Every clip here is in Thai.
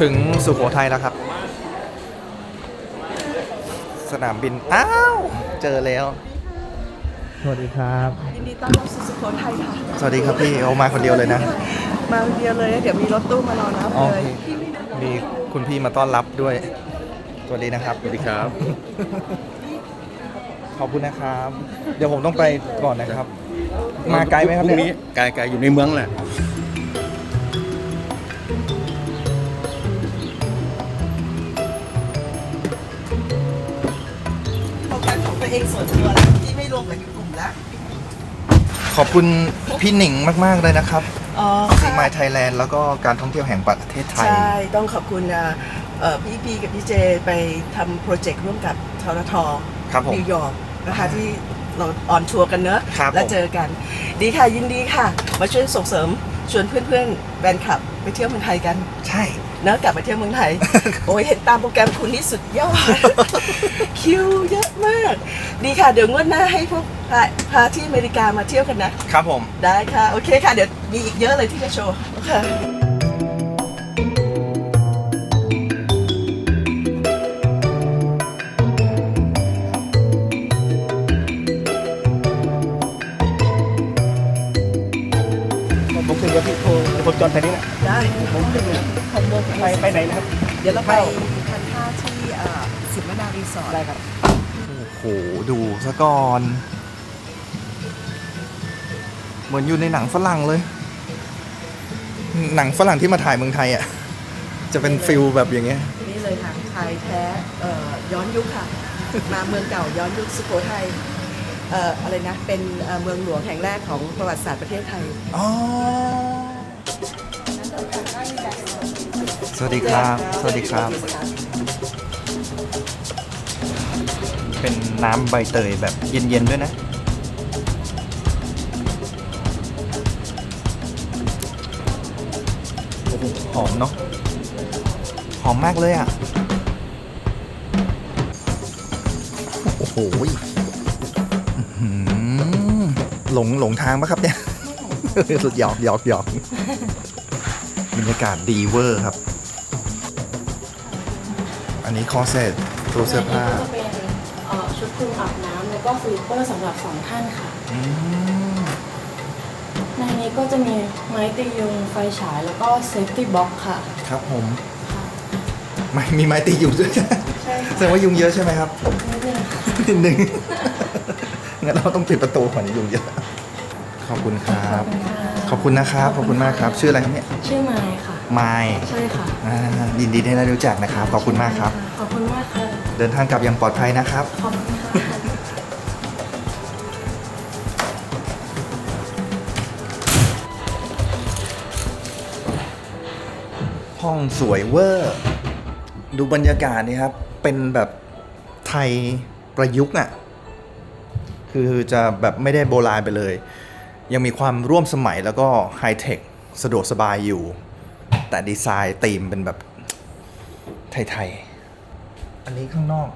ถึงสุโขทัยแล้วครับ สนามบิน อ้าว เจอแล้ว สวัสดีครับ ยินดีต้อนรับสู่สุโขทัยค่ะ สวัสดีครับพี่เอามาคนเดียวเลยนะ มาคนเดียวเลยเดี๋ยวมีรถตู้มารอรับอ๋อเลยมีคุณพี่มาต้อนรับด้วย สวัสดีนะครับ สวัสดีครับ ขอบคุณนะครับ เดี๋ยวผมต้องไปก่อนนะครับ มาไกลไหมครับพรุ่งเนี่นี้ยไกลไกลอยู่ในเมืองแหละ เองส่วนตัวแล้วที่ไม่รวมกับกลุ่มแล้วขอบคุณพี่หนิงมาก ๆ เลยนะครับอ๋อซีมายไทยแลนด์แล้วก็การท่องเที่ยวแห่งประเทศไทย ใช่ ต้องขอบคุณอะเอ่อพี่พีกับพี่เจไปทำโปรเจกต์ร่วมกับทรทครับผมนิวยอร์กนะคะที่เราออนทัวร์กันเนอะครับแล้วผม เจอกัน ดีค่ะยินดีค่ะ มาช่วยส่งเสริมชวนเพื่อนๆแฟนคลับไปเที่ยวเมืองไทยกัน ใช่เนอะกลับมาเที่ยวเมืองไทย โอ้ยเห็นตามโปรแกรมคุณนี่สุดยอด คิวเยอะมาก ดีค่ะ เดี๋ยวงวดหน้าให้พวกพาพาที่อเมริกามาเที่ยวกันนะ ครับผม ได้ค่ะ โอเคค่ะ เดี๋ยวมีอีกเยอะเลยที่จะโชว์ค่ะผมถึงกับพี่โทรผมจอดแถวนี้แหละได้ผมถึงหกโมง ไปไปไหนนะครับ เดี๋ยวเราไปทานข้าวที่เอ่อสิบมนารีสอร์ทได้ครับ โอ้โห ดูซะก่อน เหมือนอยู่ในหนังฝรั่งเลย หนังฝรั่งที่มาถ่ายเมืองไทยอะ จะเป็นฟิลแบบอย่างเงี้ย นี่เลยค่ะไทยแท้เอ่อย้อนยุคค่ะ มาเมืองเก่าย้อนยุคสุโขทัยเอ่ออะไรนะ เป็นเอ่อเมืองหลวงแห่งแรกของประวัติศาสตร์ประเทศไทย อ๋อ สวัสดีครับ สวัสดีครับ เป็นน้ำใบเตยแบบเย็นๆด้วยนะ หอมเนาะ หอมมากเลยอะ โอ้โหอื้อหือหลงหลงทางปะครับเนี่ย สุดหยอกหยอกหยอกบรรยากาศดีเวอร์ครับ อันนี้คอเซตตัวเสื้อผ้าก็จะเป็นเอ่อชุดคลุมอาบน้ำแล้วก็สลิปเปอร์สำหรับสองท่านค่ะ อืมในนี้ก็จะมีไม้ตียุงไฟฉายแล้วก็เซฟตี้บ็อกค่ะ ครับผมไม่มีไม้ตียุงด้วย ใช่แสค่ะดงว่ายุงเยอะใช่ไหมครับ นิดนึงค่ะ นิดนึง งั้นเราต้องปิดประตูก่อนยุงเยอะ ขอบคุณครับ ขอบคุณนะครับ ขอบคุณมากครับ ชื่ออะไรครับเนี่ย ชื่อไม้ค่ะไมายใช่ค่ะอ่ายินดีที่ได้รู้จักนะครับ ขอบคุณมากครับ ขอบคุณมากค่ะเดินทางกลับอย่างปลอดภัยนะครับ ขอบคุณค่ะห้องสวยเวอร์ ดูบรรยากาศนี่ครับ เป็นแบบไทยประยุกต์อะ คือจะแบบไม่ได้โบราณไปเลย ยังมีความร่วมสมัยแล้วก็ไฮเทคสะดวกสบายอยู่ แต่ดีไซน์ธีมเป็นแบบไทยๆ อันนี้ข้างนอก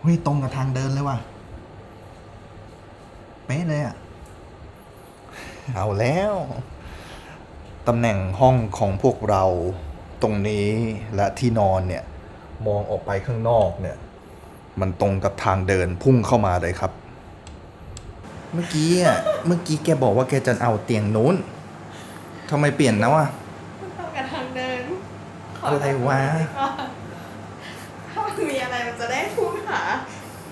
เฮ้ยตรงกับทางเดินเลยว่ะ เป๊ะเลยอะ เอาแล้ว ตำแหน่งห้องของพวกเราตรงนี้และที่นอนเนี่ย มองออกไปข้างนอกเนี่ย มันตรงกับทางเดินพุ่งเข้ามาเลยครับ เมื่อกี้อะ เมื่อกี้แกบอกว่าแกจะเอาเตียงนู้น ทำไมเปลี่ยนนะวะต้องการทางเดินอะไรวะ ถ้ามันมีอะไรมันจะได้พุ่งหา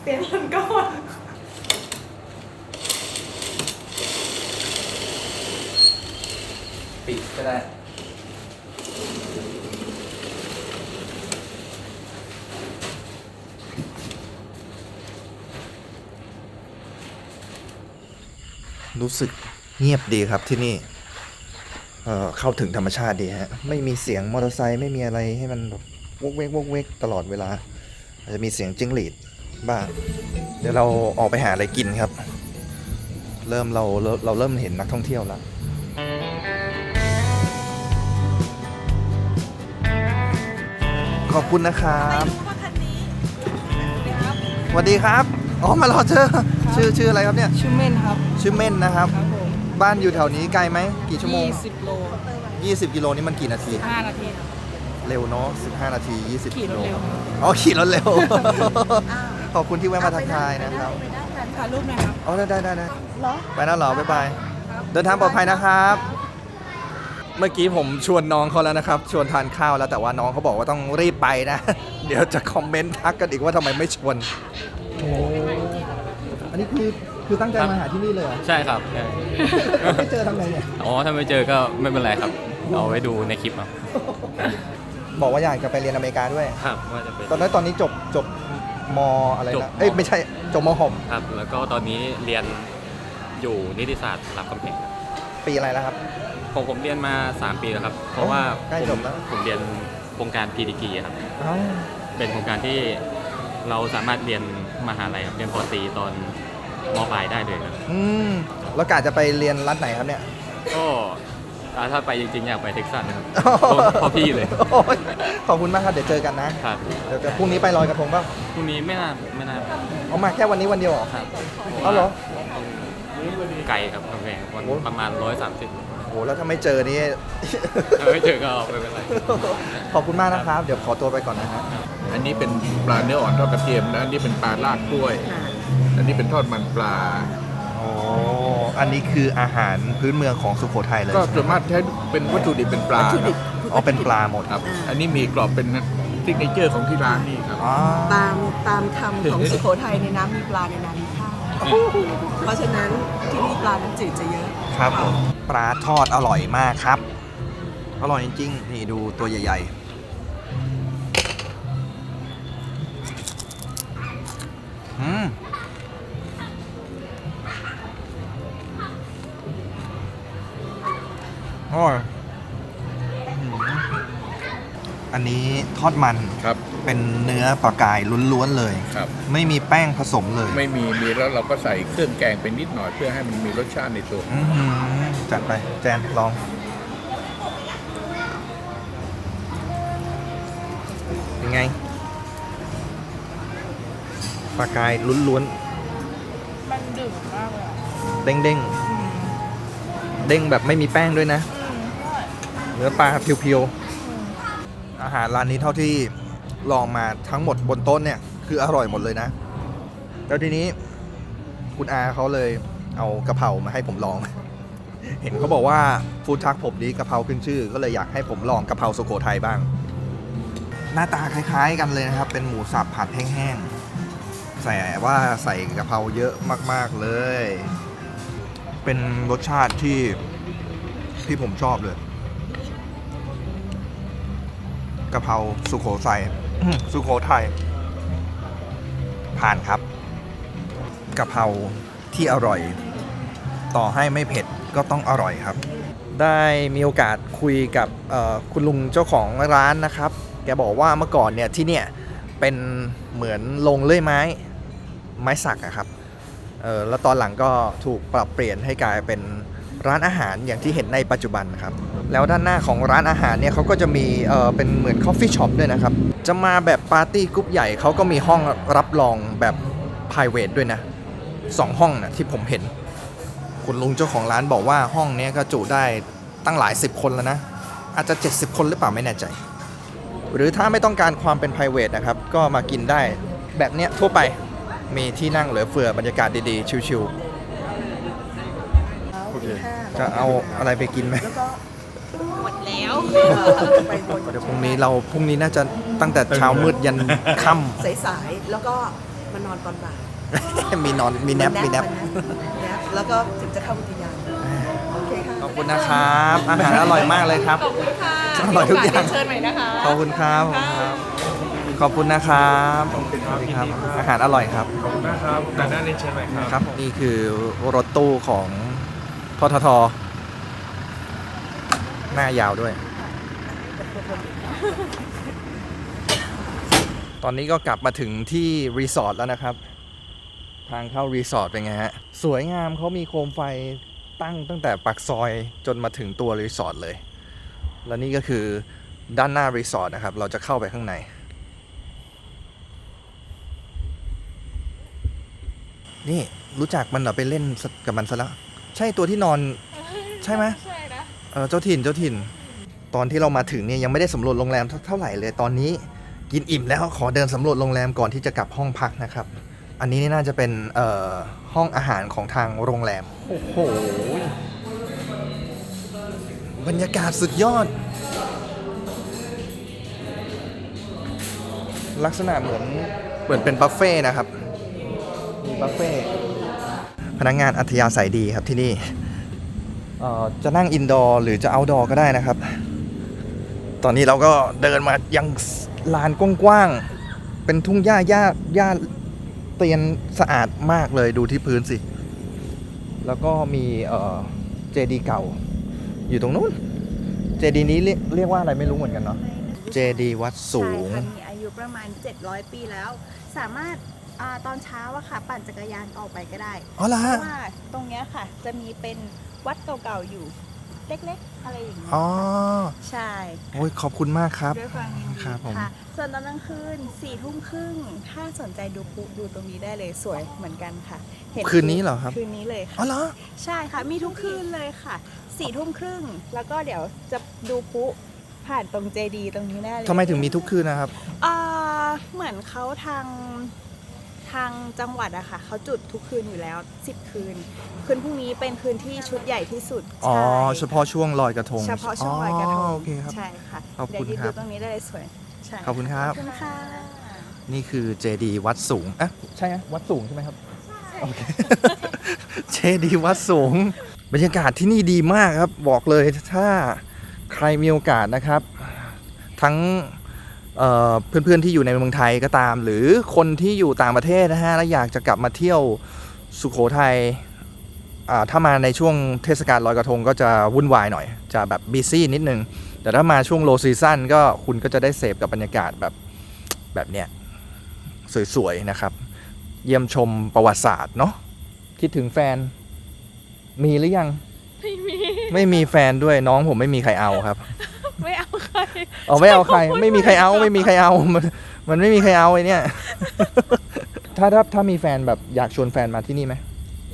เปลี่ยนมันก่อนปิดก็ได้ รู้สึกเงียบดีครับที่นี่ เอ่อเข้าถึงธรรมชาติดีฮะ ไม่มีเสียงมอเตอร์ไซค์ไม่มีอะไรให้มันแบบวกเวกวกเวกตลอดเวลา อาจจะมีเสียงจิ้งหรีดบ้าง เดี๋ยวเราออกไปหาอะไรกินครับ เริ่มเราเราเราเริ่มเห็นนักท่องเที่ยวแล้วขอบคุณนะครับสวัสดีครับ อ๋อมารอเจอชื่อชื่ออะไรครับเนี่ย ชื่อเม่นครับ ชื่อเม่นนะครับครั บผมบ้านอยู่แถวนี้ไกลไหมกี่ชั่วโมง 20 โล20 กิโลนี่มันกี่นาที 5นาทีครับ เร็วเนาะ15 นาที 20 ขี่กิรโลถเร็ว อ๋อขี่รถเร็ว ขอบคุณที่แวะมาทักทายนะครับถ่ายรูปหน่อยครับ อ๋อได้ได้ได้ได้ไปนะเหรอบ๊ายบายเดินทางปลอดภัยนะครับ เมื่อกี้ผมชวนน้องเขาแล้วนะครับ ชวนทานข้าวแล้วแต่ว่าน้องเขาบอกว่าต้องรีบไปนะ เดี๋ยวจะคอมเมนต์ทักกันอีกว่าทำไมไม่ชวนโอ้อันนี้คือ คือตั้งใจมาหาที่นี่เลยเหรอใช่ครับใช่ไม่เจอทำไงเนี่ย อ๋อถ้าไม่เจอก็ไม่เป็นไรครับ เอาไว้ดูในคลิปเอาบอกว่าอยากจะไปเรียนอเมริกาด้วย ครับว่าจะเป็น ตอนนั้นตอนนี้จบจบมอะไรจบนะ เอ้ยไม่ใช่จบมหกครับ แล้วก็ตอนนี้เรียนอยู่นิติศาสตร์รามคำแหงครับปีอะไรแล้วครับ ผมผมเรียนมา 3 ปีแล้วครับ เพราะว่าใกล้ผมจบแล้วผมเรียนโครงการพีดีกีครับ อ้าวเป็นโครงการที่เราสามารถเรียนมหาลัยครับเรียนปอตรีตอน มปลายได้เลยครับอืมแล้วกะจะไปเรียนรัฐไหนครับเนี่ย ก็อ่าถ้าไปจริงๆอยากไปเท็กซัสนะครับเพราะพี่เลยโอ้ยขอบคุณมากครับ เดี๋ยวเจอกันนะ ครับเดี๋ยวจะพรุ่งนี้ไปลอยกระทงป่ะพรุ่งนี้ไม่น่าไม่น่าเอามาแค่วันนี้วันเดียวเหรอ ครับเอาเหรอ ไกลครับกำแพงวันโอ้ประมาณ 130โหแล้วถ้าไม่เจอนี่ ถ้าไม่เจอก็ไม่เป็นไร ขอบคุณมากนะครับ เดี๋ยวขอตัวไปก่อนนะฮะอันนี้เป็นปลาเนื้ออ่อนทอดกระเทียมนะอันนี้เป็นปลาลาดกล้วย อันนี้เป็นทอดมันปลา โอ้อันนี้คืออาหารพื้นเมืองของสุโขทัยเลยก็ใช่ไหส่วนมากใช้เป็นวัตถุดิบเป็นปลาครับอ๋อเป็นปลาหมดครับ อันนี้มีกรอบเป็นซิกเนเจอร์ของที่ร้านนี่ครับ อ๋อตามตามคำของสุโขทัยในน้ำมีปลาในน้ำมีข้าวเพราะฉะนั้นที่นี่ปลาน้ำจืดจะเยอะครับผมปลาทอดอร่อยมากครับ อร่อยจริงๆนี่ดูตัวใหญ่ๆอืม อร่อยอืมอันนี้ทอดมันครับ เป็นเนื้อปลากายล้วนๆเลยครับ ไม่มีแป้งผสมเลย ไม่มีมีแล้วเราก็ใส่เครื่องแกงไปนิดหน่อยเพื่อให้มันมีรสชาติในตัวอื้อหือจัดไปแจนลอง เป็นไงปลากายล้วนมันดึกมากเลยอะๆเด้งเด้งๆ เด้งแบบไม่มีแป้งด้วยนะ เนื้อปลาเพียวๆ อาหารร้านนี้เท่าที่ลองมาทั้งหมดบนโต๊ะเนี่ย คืออร่อยหมดเลยนะ แล้วทีนี้คุณอาเขาเลยเอากะเพรามาให้ผมลอง เห็นเขาบอกว่าฟู้ดทักผมนี้กะเพราขึ้นชื่อ ก็เลยอยากให้ผมลองกะเพราสุโขทัยบ้าง หน้าตาคล้ายๆกันเลยนะครับ เป็นหมูสับผัดแห้งๆใส่ว่าใส่กะเพราเยอะมากๆเลย เป็นรสชาติที่ที่ผมชอบเลย กะเพราสุโขทัยสุโขทัยผ่านครับกะเพราที่อร่อย ต่อให้ไม่เผ็ดก็ต้องอร่อยครับ ได้มีโอกาสคุยกับเอ่อคุณลุงเจ้าของร้านนะครับ แกบอกว่าเมื่อก่อนเนี่ยที่เนี่ยเป็นเหมือนโรงเลื่อยไม้ ไม้สักอะครับเออแล้วตอนหลังก็ถูกปรับเปลี่ยนให้กลายเป็นร้านอาหารอย่างที่เห็นในปัจจุบันครับ แล้วด้านหน้าของร้านอาหารเนี่ยเขาก็จะมีเออเป็นเหมือนคอฟฟี่ช็อปด้วยนะครับ จะมาแบบปาร์ตี้กรุ๊ปใหญ่เขาก็มีห้องรับรองแบบ p r i v a t ด้วยนะสองห้องนะที่ผมเห็น คุณลุงเจ้าของร้านบอกว่าห้องเนี้ยก็จุได้ตั้งหลายสิบคนแล้วนะ อาจจะ 70 คนหรือเปล่าไม่แน่ใจ หรือถ้าไม่ต้องการความเป็น p r i v a t นะครับ ก็มากินได้แบบเนี้ยทั่วไปมีที่นั่งเหลือเฟือบรรยากาศดีๆ ชิวๆจะเอาอะไรไปกินไหม แล้วก็ หมดแล้วไปบนเดี๋ยวพรุ่งนี้เราพรุ่งนี้น่าจะตั้งแต่เช้ามืดยันค่สายๆแล้วก็มานอนตอนบ่ายำ มีนอนมีแนปมีแนปแนปแล้วก็ถึงจะเข้าอุทยานโอเคค่ะขอบคุณนะครับ อาหารอร่อยมากเลยครับ ขอบคุณค่ะอร่อยทุกอย่างมีโเชิญใหม่นะคะ ขอบคุณครับ ขอบคุณนะครับขอบคุณครับอาหารอร่อยครับ ขอบคุณมากครับแต่หน้าเรียนเชิญใหม่ครับ ครับ นี่คือรถตู้ของททท หน้ายาวด้วย ตอนนี้ก็กลับมาถึงที่รีสอร์ทแล้วนะครับ ทางเข้ารีสอร์ทเป็นไงฮะ สวยงามเขามีโคมไฟตั้งตั้งแต่ปากซอยจนมาถึงตัวรีสอร์ทเลย และนี่ก็คือด้านหน้ารีสอร์ทนะครับ เราจะเข้าไปข้างใน นี่รู้จักมันเหรอไปเล่นกับมันซะแล้ว ใช่ตัวที่นอน ใช่ไหม ออเจ้าถิ่นเจ้าถิ่น ตอนที่เรามาถึงเนี่ยยังไม่ได้สำรวจโรงแรมเท่าไหร่เลยตอนนี้กินอิ่มแล้วขอเดินสำรวจโรงแรมก่อนที่จะกลับห้องพักนะครับ อันนี้นี่น่าจะเป็นห้องอาหารของทางโรงแรม โอ้โห บรรยากาศสุดยอด ลักษณะเหมือนเหมือนเป็นบัฟเฟ่นะครับ มีบัฟเฟ่พนักงานอัธยาศัยดีครับที่นี่ จะนั่งอินดอร์หรือจะเอาดอร์ก็ได้นะครับ ตอนนี้เราก็เดินมายังลานกว้างๆ เป็นทุ่งหญ้าหญ้าหญ้าเตียนสะอาดมากเลยดูที่พื้นสิ แล้วก็มีเอ่อเจดีเก่า อยู่ตรงนู้น เจดีนี้เรียกเรียกว่าอะไรไม่รู้เหมือนกันเนาะ เจดีวัดสูงใช่ค่ะมีอายุประมาณ 700 ปีแล้ว สามารถอาตอนเช้าอะค่ะ ปั่นจักรยานออกไปก็ได้อ๋อเหรอเพฮะราะว่าตรงเนี้ยค่ะจะมีเป็น วัดเก่าๆอยู่ เล็กๆ อะไรอย่างเงี้ยอ๋อใช่ โอ้ยขอบคุณมากครับด้วยความยินดี ครับผม ค่ะ ส่วนตอนกลางคืนสี่ทุ่มครึ่ง ถ้าสนใจดูพลุดูตรงนี้ได้เลยสวยเหมือนกันค่ะเห็นคืนนี้เหรอครับ คืนนี้เลยอ๋อค่ะเหรอ ใช่ค่ะ มีทุกคืนเลยค่ะสี่ทุ่มครึ่ง แล้วก็เดี๋ยวจะดูพลุผ่านตรงเจดีตรงนี้แน่เลยทำไมถึงมีทุกคืนนะครับอ่าเหมือนเขาทาง ทางจังหวัดอะค่ะเขาจุดทุกคืนอยู่แล้วสิบคืน คืนพรุ่งนี้เป็นคืนที่ชุดใหญ่ที่สุดอ๋อ ใช่ เฉพาะช่วงลอยกระทงเฉพาะช่วงลอยกระทงโอเคครับ ใช่ค่ะขอบคุณเดี๋ยวยืนครัดูบตรงนี้ได้เลยสวยใช่ขอบคุณครับ ขอบคุณค่ะนี่คือเจดีวัดสูงอะใช่ไหมวัดสูงใช่ไหมครับโอเค เจดีวัดสูง บรรยากาศที่นี่ดีมากครับ บอกเลยถ้าใครมีโอกาสนะครับ ทั้ง เอ่อเพื่อนๆที่อยู่ในเมืองไทยก็ตาม หรือคนที่อยู่ต่างประเทศนะฮะแล้วอยากจะกลับมาเที่ยวสุโขทัยอ่าถ้ามาในช่วงเทศกาลลอยกระทงก็จะวุ่นวายหน่อย จะแบบบีซี่นิดนึง แต่ถ้ามาช่วงโลซีซั่นก็คุณก็จะได้เสพกับบรรยากาศแบบแบบเนี้ยสวยๆนะครับ เยี่ยมชมประวัติศาสตร์เนาะคิดถึงแฟน มีหรือยัง ไม่มี ไม่มีแฟนด้วยน้องผมไม่มีใครเอาครับไม่ เอาใครอ๋อไม่เอาใคร ไม่มีใครเอาไม่มีใครเอามันมันไม่มีใครเอาไอเนี่ย ถ้าถ้าถ้ามีแฟนแบบอยากชวนแฟนมาที่นี่ไหม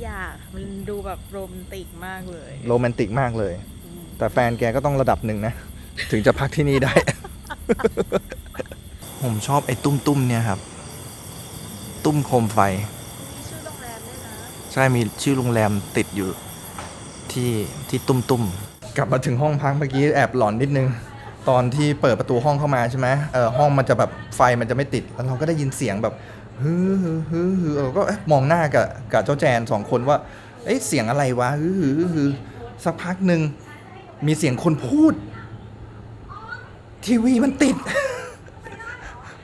อยากมันดูแบบโรแมนติกมากเลยโรแมนติกมากเลย แต่แฟนแกก็ต้องระดับหนึ่งนะ ถึงจะพักที่นี่ได้ ผมชอบไอ้ตุ้มตุ้มๆเนี่ยครับ ตุ้มโคมไฟ ชื่อโรงแรมด้วยนะใช่มีชื่อโรงแรมติดอยู่ที่ที่ตุ้มตุ้มกลับมาถึงห้องพักเมื่อกี้แอบหลอนนิดนึง ตอนที่เปิดประตูห้องเข้ามาใช่ไหมเออห้องมันจะแบบไฟมันจะไม่ติด แล้วเราก็ได้ยินเสียงแบบฮือฮือฮือฮือเราก็เอ๊ะมองหน้ากับกับเจ้าแจนสองคนว่า เอ๊ะเสียงอะไรวะฮือฮือฮือสักพักหนึ่งมีเสียงคนพูด ทีวีมันติด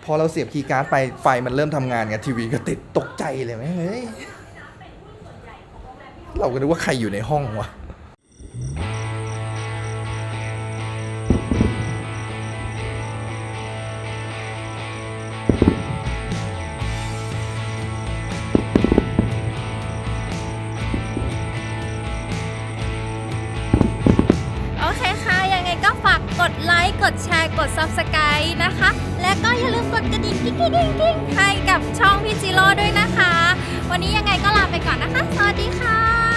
พอเราเสียบคีย์การ์ดไปไฟมันเริ่มทำงานไงทีวีก็ติดตกใจเลยไหมเฮ้ยเราก็นึกว่าใครอยู่ในห้องวะ Subscribe นะคะ และก็อย่าลืมกดกระดิ่งกิ๊งกิ๊งกิ๊งกิ๊งให้กับช่องพี่จิโร่ด้วยนะคะ วันนี้ยังไงก็ลาไปก่อนนะคะ สวัสดีค่ะ